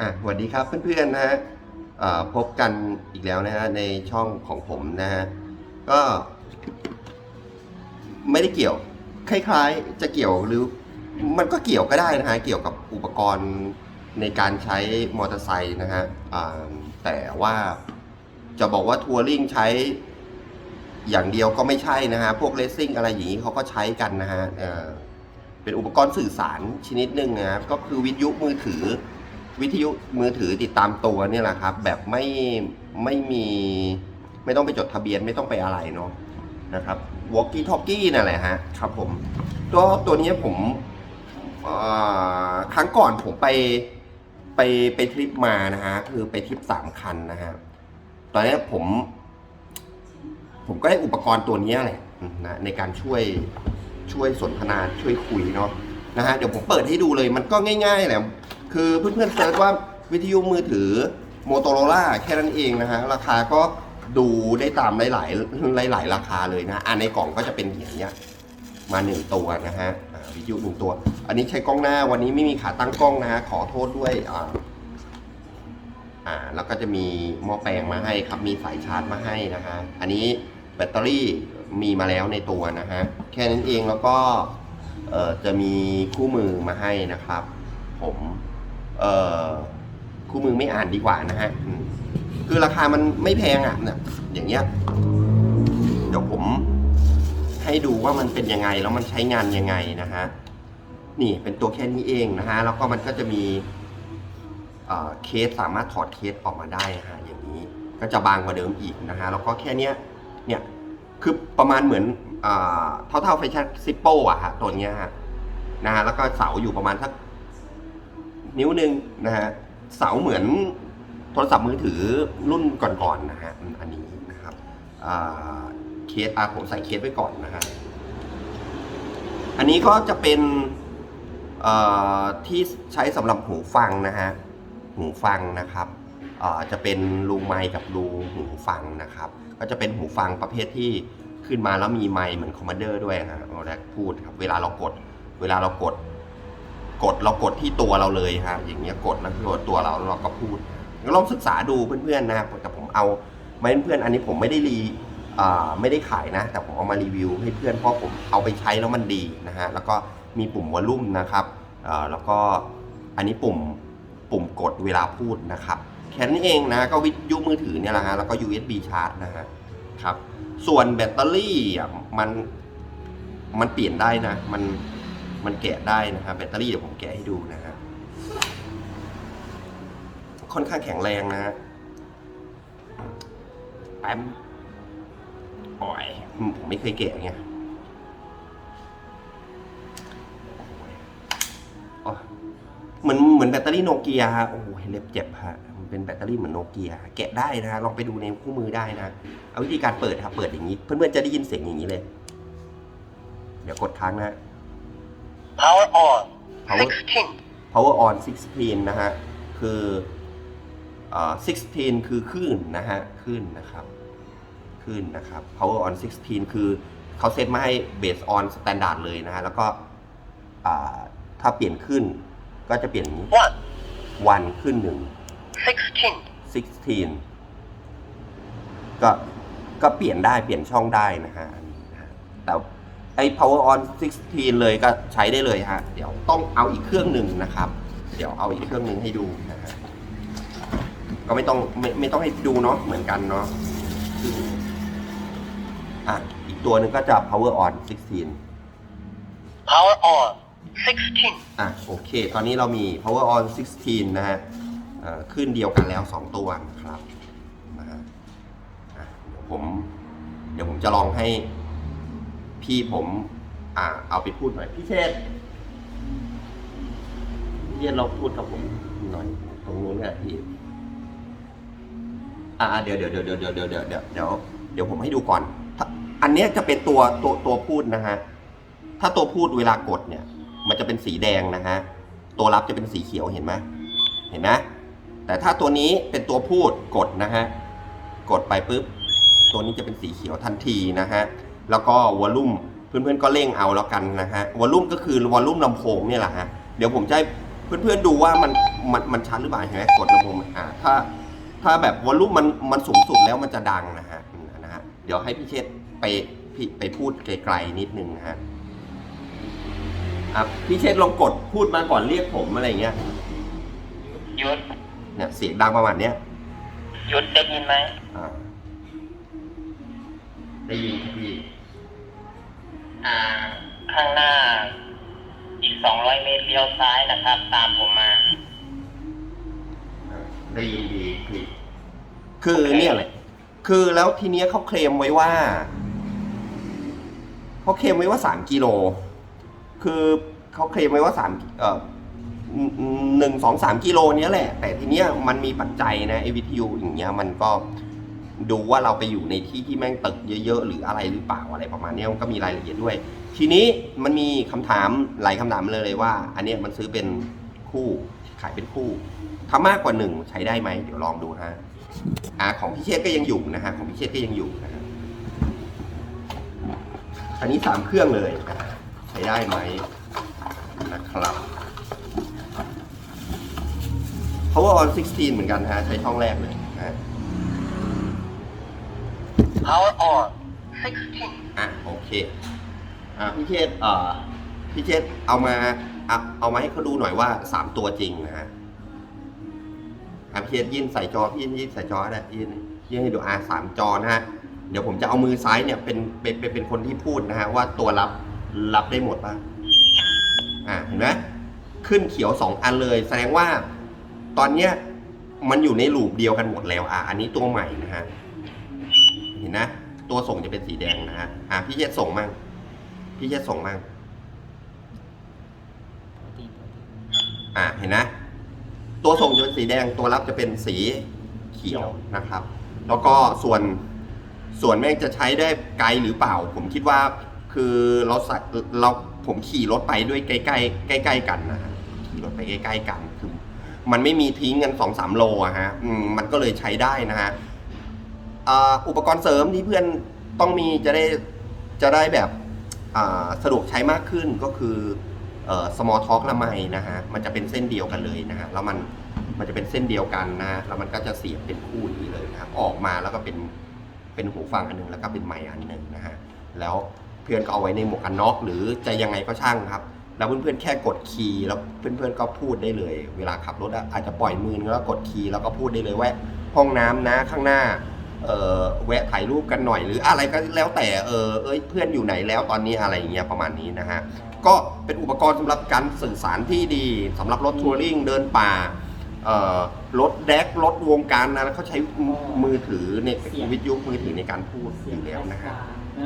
อะสวัสดีครับเพื่อนๆนะฮะพบกันอีกแล้วนะฮะในช่องของผมนะฮะก็ ไม่ได้เกี่ยว คล้ายๆ จะเกี่ยวหรือ มันก็เกี่ยวก็ได้นะฮะเกี่ยวกับอุปกรณ์ในการใช้มอเตอร์ไซค์นะฮะแต่ว่าจะบอกว่าทัวริงใช้อย่างเดียวก็ไม่ใช่นะฮะพวกเลสซิ่งอะไรอย่างนี้เขาก็ใช้กันนะฮะ เป็นอุปกรณ์สื่อสารชนิดหนึ่งนะครับก็คือวิทยุมือถือ วิทยุมือถือติดตามตัวเนี่ยแหละครับ แบบไม่ไม่มีไม่ต้องไปจดทะเบียนไม่ต้องไปอะไรเนาะนะครับวอกกี้ทอกกี้นั่นแหละฮะครับผมตัวตัวนี้ผมครั้งก่อนผมไปไปไปทริปมานะฮะคือไปทริปสามคันนะฮะตอนนี้ผม ผมก็ได้อุปกรณ์ตัวนี้แหละนะในการช่วย ช่วยสนทนาช่วยคุยเนาะนะฮะเดี๋ยวผมเปิดให้ดูเลยมันก็ง่ายๆแหละคือเพื่อนๆเซิร์ชว่าวิทยุมือถือ Motorola แค่นั้นเองนะฮะราคาก็ดูได้ตามหลายๆหลาย ๆ ราคาเลยนะอ่าในกล่องก็จะเป็นอย่างเงี้ยมาหนึ่งตัวนะฮะวิทยุหนึ่งตัว อันนี้ใช้กล้องหน้าวันนี้ไม่มีขาตั้งกล้องนะฮะขอโทษด้วยอ่าอ่าแล้วก็จะมีหม้อแปลงมาให้ครับมีสายชาร์จมาให้นะฮะอันนี้แบตเตอรี่ มีมาแล้วในตัวนะฮะ แค่นั้นเองแล้วก็จะมีคู่มือมาให้นะครับ ผมคู่มือไม่อ่านดีกว่านะฮะ คือราคามันไม่แพงอะเนี่ยอย่างเงี้ย เดี๋ยวผมให้ดูว่ามันเป็นยังไงแล้วมันใช้งานยังไงนะฮะ นี่เป็นตัวแค่นี้เองนะฮะ แล้วก็มันก็จะมีเเคสสามารถถอดเคสออกมาได้นะฮะอย่างนี้ก็จะบางกว่าเดิมอีกนะฮะ แล้วก็แค่เนี้ยเนี่ย คือประมาณเหมือนเท่าเท่าไฟแช็กซิปโป้อะฮะตัวเนี้ยฮะนะฮะแล้วก็เสาอยู่ประมาณสักนิ้วหนึ่งนะฮะเสาเหมือนโทรศัพท์มือถือรุ่นก่อนๆนะฮะอันนี้นะครับเคสอะผมใส่เคสไว้ก่อนนะฮะอันนี้ก็จะเป็นที่ใช้สำหรับหูฟังนะฮะหูฟังนะครับ จะเป็นรูไมค์กับรูหูฟังนะครับ ก็จะเป็นหูฟังประเภทที่ขึ้นมาแล้วมีไมค์เหมือนคอมมานเดอร์ด้วยฮะเอาแรกพูดครับ เวลาเรากด เวลาเรากด กดเรากดที่ตัวเราเลยฮะอย่างเงี้ยกดแล้วที่ตัวเราแล้วเราก็พูดก็ลองศึกษาดูเพื่อนๆนะครับแต่ผมเอาไม่เพื่อนอันนี้ผมไม่ได้รีไม่ได้ขายนะ แต่ผมเอามารีวิวให้เพื่อนเพราะผมเอาไปใช้แล้วมันดีนะฮะแล้วก็มีปุ่มวอลลุ่มนะครับแล้วก็อันนี้ปุ่มปุ่มกดเวลาพูดนะครับ แค่นั้เองนะ ก็วิทยุมือถือเนี่ยแหละฮะแล้วก็ USB ชาร์จนะฮะครับ ส่วนแบตเตอรี่อะมันมันเปลี่ยนได้นะ มันมันแกะได้นะครับแบตเตอรี่เดี๋ยวผมแกะให้ดูนะฮะค่อนข้างแข็งแรงนะฮะแป๊มโอ้ยผมไม่เคยแกะไงเหมือนเหมือนแบตเตอรี่โนเกียฮะโอ้โหเล็บเจ็บฮะ เป็นแบตเตอรี่เหมือนโนเกียแกะได้นะฮะลองไปดูในคู่มือได้นะ เอาวิธีการเปิดครับเปิดอย่างนี้ เพื่อนๆจะได้ยินเสียงอย่างนี้เลย เดี๋ยวกดค้างนะ Power on. Power- 16. power on 16นะฮะ คือเอ่อ16 คือคลื่นนะฮะคลื่นนะครับคลื่นนะครับ power on 16 คือเขาเซตมาให้ base on standard เลยนะฮะ แล้วก็อ่าถ้าเปลี่ยนขึ้นก็จะเปลี่ยน One. วันขึ้นหนึ่ง 16. 16 ก็ก็เปลี่ยนได้เปลี่ยนช่องได้นะฮะอันนี้นะฮะแต่ไอ้ power on 16 เลยก็ใช้ได้เลยฮะ เดี๋ยวต้องเอาอีกเครื่องหนึ่งนะครับ เดี๋ยวเอาอีกเครื่องหนึ่งให้ดูนะฮะก็ไม่ต้องไม่ไม่ต้องให้ดูเนาะเหมือนกันเนาะอะอีกตัวหนึ่งก็จะ power on 16 Power on. 16. อะโอเค ตอนนี้เรามี power on 16 นะฮะเอ่อ ขึ้นเดียวกันแล้ว 2 ตัวนะครับนะฮะเดี๋ยวผม เดี๋ยวผมจะลองให้พี่ผมอ่าเอาไปพูดหน่อย พี่เชษฐ์พี่เชษฐ์เราพูดกับผมหน่อยตรงนู้นเนี่ยพี่อ่าเดี๋ยวเดี๋ยวเดี๋ยวเดี๋ยวเดี๋ยวเดี๋ยวเดี๋ยวเดี๋ยวเดี๋ยวเดี๋ยวผมให้ดูก่อนถ้าอันนี้จะเป็นตัวตัวตัวพูดนะฮะ ถ้าตัวพูดเวลากดเนี่ย มันจะเป็นสีแดงนะฮะ ตัวรับจะเป็นสีเขียวเห็นไหมเห็นไหม แต่ถ้าตัวนี้เป็นตัวพูดกดนะฮะ กดไปปุ๊บ ตัวนี้จะเป็นสีเขียวทันทีนะฮะ แล้วก็วอลลุ่มเพื่อนๆก็เร่งเอาแล้วกันนะฮะ วอลลุ่มก็คือวอลลุ่มลำโพงเนี่ยแหละฮะ เดี๋ยวผมจะให้เพื่อนๆดูว่ามันมันมันชัดหรือเปล่าเห็นไหมกดลำโพงอ่าถ้าถ้าแบบวอลลุ่มมันมันสูงสุดแล้วมันจะดังนะฮะนะฮะ เดี๋ยวให้พี่เชษไปพี่ไปพูดไกลๆนิดนึงนะฮะอะพี่เชษลองกดพูดมาก่อนเรียกผมอะไรเงี้ยยุด เนี่ยเสียงดังประมาณเนี้ยหยุดได้ยินไหมอ่าได้ยินครับพี่ อ่า ข้างหน้า อีกสองร้อยเมตรเลี้ยวซ้ายนะครับ ตามผมมา ได้ยินดีพี่ คือเนี่ยแหละ คือแล้วทีเนี้ยเขาเคลมไว้ว่าเขาเคลมไว้ว่าสามกิโล คือเขาเคลมไว้ว่าสามเอ่อ หนึ่งสองสามกิโลเนี้ยแหละ แต่ทีเนี้ยมันมีปัจจัยนะ AVTU อย่างเงี้ยมันก็ดูว่าเราไปอยู่ในที่ที่แม่งตึกเยอะ ๆ หรืออะไรหรือเปล่าอะไรประมาณนี้มันก็มีรายละเอียดด้วย ทีนี้มันมีคำถามหลายคำถามเลยว่า อันเนี้ยมันซื้อเป็นคู่ขายเป็นคู่ถ้ามากกว่าหนึ่งใช้ได้ไหมเดี๋ยวลองดูฮะอ่าของพี่เชษก็ยังอยู่นะฮะของพี่เชษก็ยังอยู่นะฮะอันนี้สามเครื่องเลยใช้ได้ไหมนะครับ power on 16 เหมือนกันฮะ ใช้ช่องแรกเลยนะฮะ power on 16อะโอเค อ่าพี่เชษเอ่อพี่เชษเอามาเอาเอามาให้เขาดูหน่อยว่าสามตัวจริงนะฮะอะพี่เชษยื่นใส่จอพี่ยื่นใส่จอได้ยื่นยื่นให้ดูอ่าสามจอนะฮะเดี๋ยวผมจะเอามือซ้ายเนี่ยเป็นเป็นเป็นเป็นคนที่พูดนะฮะว่าตัวรับรับได้หมดป่ะอ่าเห็นไหมขึ้นเขียวสองอันเลย แสดงว่า ตอนเนี้ยมันอยู่ในลูปเดียวกันหมดแล้วอะอันนี้ตัวใหม่นะฮะเห็นนะ ตัวส่งจะเป็นสีแดงนะฮะอ่าพี่เชษส่งมั่งพี่เชษส่งมั่งอ่าเห็นนะ ตัวส่งจะเป็นสีแดงตัวรับจะเป็นสีเขียวนะครับ แล้วก็ส่วนส่วนแม่งจะใช้ได้ไกลหรือเปล่า ผมคิดว่าคือเราใส่เราผมขี่รถไปด้วยใกล้ๆใกล้ ๆ กันนะฮะขี่รถไปใกล้ ๆ กัน มันไม่มีทิ้งกันสองสามโลอะฮะมันก็เลยใช้ได้นะฮะอุปกรณ์เสริมที่เพื่อนต้องมีจะได้จะได้แบบสะดวกใช้มากขึ้นก็คือเอ่อ small talk ละไมนะฮะมันจะเป็นเส้นเดียวกันเลยนะฮะแล้วมันมันจะเป็นเส้นเดียวกันนะฮะแล้วมันก็จะเสียบเป็นคู่นี้เลยนะครับ ออกมาแล้วก็เป็นเป็นหูฟังอันหนึงแล้วก็เป็นไมค์อันหนึ่งนะฮะ แล้วเพื่อนก็เอาไว้ในหมวกกันน็อกหรือจะยังไงก็ช่างครับ แล้วเพื่อนๆแค่กดคีย์แล้วเพื่อนๆก็พูดได้เลย เวลาขับรถอะอาจจะปล่อยมือแล้วกดคีย์แล้วก็พูดได้เลยว่าห้องน้ำนะข้างหน้าเออแวะถ่ายรูปกันหน่อยหรืออะไรก็แล้วแต่เออเอ้ยเพื่อนอยู่ไหนแล้วตอนนี้อะไรอย่างเงี้ยประมาณนี้นะฮะก็เป็นอุปกรณ์สำหรับการสื่อสารที่ดีสำหรับรถทัวริงเดินป่าเออรถแดกรถวงการนะเขาใช้มือถือในวิทยุมือถือในการพูดอยู่แล้วนะฮะ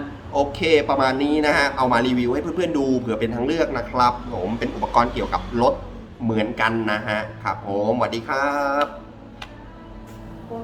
ะโอเค ประมาณนี้นะฮะ เอามารีวิวให้เพื่อนๆดูเผื่อเป็นทางเลือกนะครับ ผมเป็นอุปกรณ์เกี่ยวกับรถเหมือนกันนะฮะครับผมสวัสดีครับ